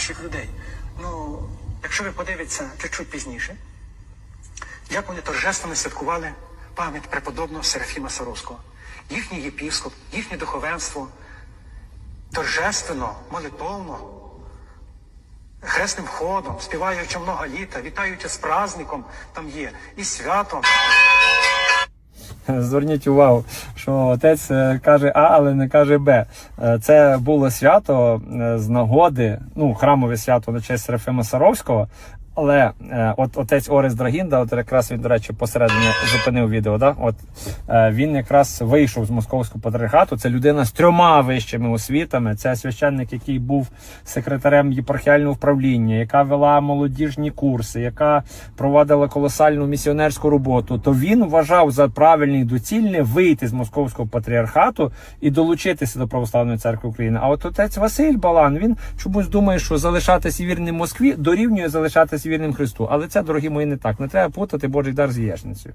наших людей. Ну, якщо ви подивитеся чуть-чуть пізніше, як вони торжественно святкували пам'ять преподобного Серафіма Саровського. Їхній єпіскоп, їхнє духовенство торжественно, молитовно, хресним ходом, співаючи много літа, вітаючи з праздником, там є і святом. Зверніть увагу, що отець е, каже А, але не каже Б. Е, Це було свято е, з нагоди, ну, храмове свято на честь Серафима Саровського. Але е, от отець Орес Драгінда, от якраз він, до речі, посередині зупинив відео. Да? От е, він якраз вийшов з московського патріархату. Це людина з трьома вищими освітами. Це священник, який був секретарем єпархіального управління, яка вела молодіжні курси, яка проводила колосальну місіонерську роботу. То він вважав за правильне і доцільне вийти з московського патріархату і долучитися до православної церкви України. А от отець Василь Балан він чомусь думає, що залишатися вірним Москві дорівнює залишатися вірним Христу. Але це, дорогі мої, не так. Не треба путати Божий дар з яєчницею.